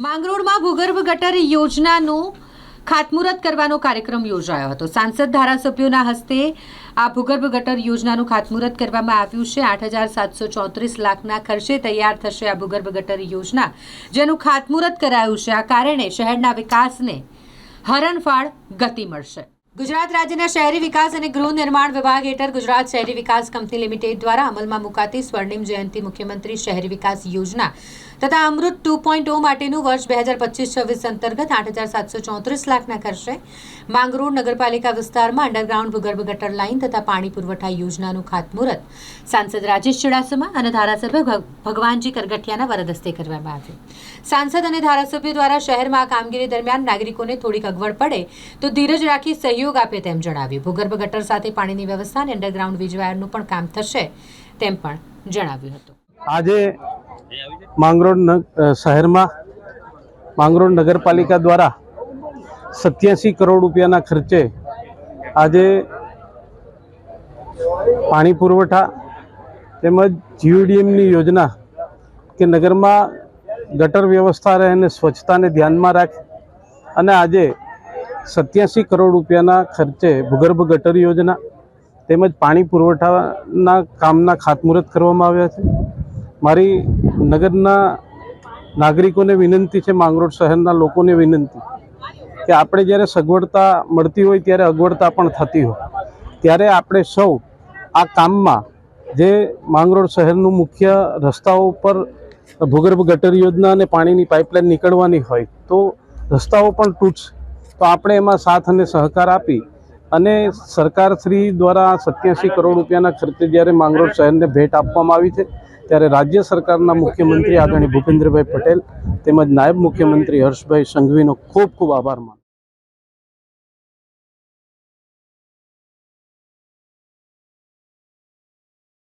માંગરોળમાં ભૂગર્ભ ગટર યોજનાનું ખાતમુહૂર્ત કરવાનો કાર્યક્રમ યોજાયો હતો. સાંસદ ધારાસભ્યોના હસ્તે આ ભૂગર્ભ ગટર યોજનાનું ખાતમુહૂર્ત કરવામાં આવ્યું છે. આઠ હજાર સાતસો ચોત્રીસ લાખના ખર્ચે તૈયાર થશે આ ભૂગર્ભ ગટર યોજના, જેનું ખાતમુહૂર્ત કરાયું છે. આ કારણે શહેરના વિકાસને હરણફાળ ગતિ મળશે. ગુજરાત રાજ્યના શહેરી વિકાસ અને ગૃહ નિર્માણ વિભાગ હેઠળ ગુજરાત શહેરી વિકાસ કંપની લિમિટેડ દ્વારા અમલમાં મુકાતી સ્વર્ણિમ જયંતિ મુખ્યમંત્રી શહેરી વિકાસ યોજના તથા અમૃત ટુ પોઈન્ટ ઓ માટેનું વર્ષ બે હજાર પચીસ છવ્વીસ અંતર્ગત આઠ હજાર સાતસો ચોત્રીસ લાખના ખર્ચે માંગરોળ નગરપાલિકા વિસ્તારમાં અંડરગ્રાઉન્ડ ભૂગર્ભ ગટર લાઇન તથા પાણી પુરવઠા યોજનાનું ખાતમુહૂર્ત. સાંસદ રાજેશ ચુડાસમા અને ધારાસભ્ય ભગ- ભગવાનજી કરગઠિયાના વરદસ્તે કરવામાં આવ્યું. સાંસદ અને ધારાસભ્ય દ્વારા શહેરમાં કામગીરી દરમિયાન નાગરિકોને થોડીક અગવડ પડે તો ધીરજ રાખી સહયોગ આપે તેમ જણાવ્યું. ભૂગર્ભ ગટર સાથે પાણીની વ્યવસ્થા અને અંડરગ્રાઉન્ડ વીજવાયરનું પણ કામ થશે તેમ પણ જણાવ્યું હતું. આજે માંગરોળ શહેરમાં માંગરોળ નગરપાલિકા દ્વારા સત્યાસી કરોડ રૂપિયાના ખર્ચે આજે પાણી પુરવઠા તેમજ જીયુડીએમની યોજના કે નગરમાં ગટર વ્યવસ્થા રહે અને સ્વચ્છતાને ધ્યાનમાં રાખે અને આજે સત્યાસી કરોડ રૂપિયાના ખર્ચે ભૂગર્ભ ગટર યોજના તેમજ પાણી પુરવઠાના કામના ખાતમુહૂર્ત કરવામાં આવ્યા છે. મારી નગરના નાગરિકોને વિનંતી છે, માંગરોળ શહેરના લોકોને વિનંતી કે આપણે જ્યારે સગવડતા મળતી હોય, ત્યારે અગવડતા પણ થતી હોય. ત્યારે આપણે સૌ આ કામમાં જે માંગરોળ શહેરનું મુખ્ય રસ્તાઓ પર ભૂગર્ભ ગટર યોજના અને પાણીની પાઇપલાઇન નીકળવાની હોય, તો રસ્તાઓ પણ તૂટશે. તો આપણે એમાં સાથ અને સહકાર આપી અને સરકારશ્રી દ્વારા સત્યાસી કરોડ રૂપિયાના ખર્ચે જ્યારે માંગરોળ શહેરને ભેટ આપવામાં આવી છે, ત્યારે રાજ્ય સરકારના મુખ્યમંત્રી આદરણીય ભૂપેન્દ્રભાઈ પટેલ તેમજ નાયબ મુખ્યમંત્રી હર્ષભાઈ સંઘવીનો ખૂબ ખૂબ આભાર માનું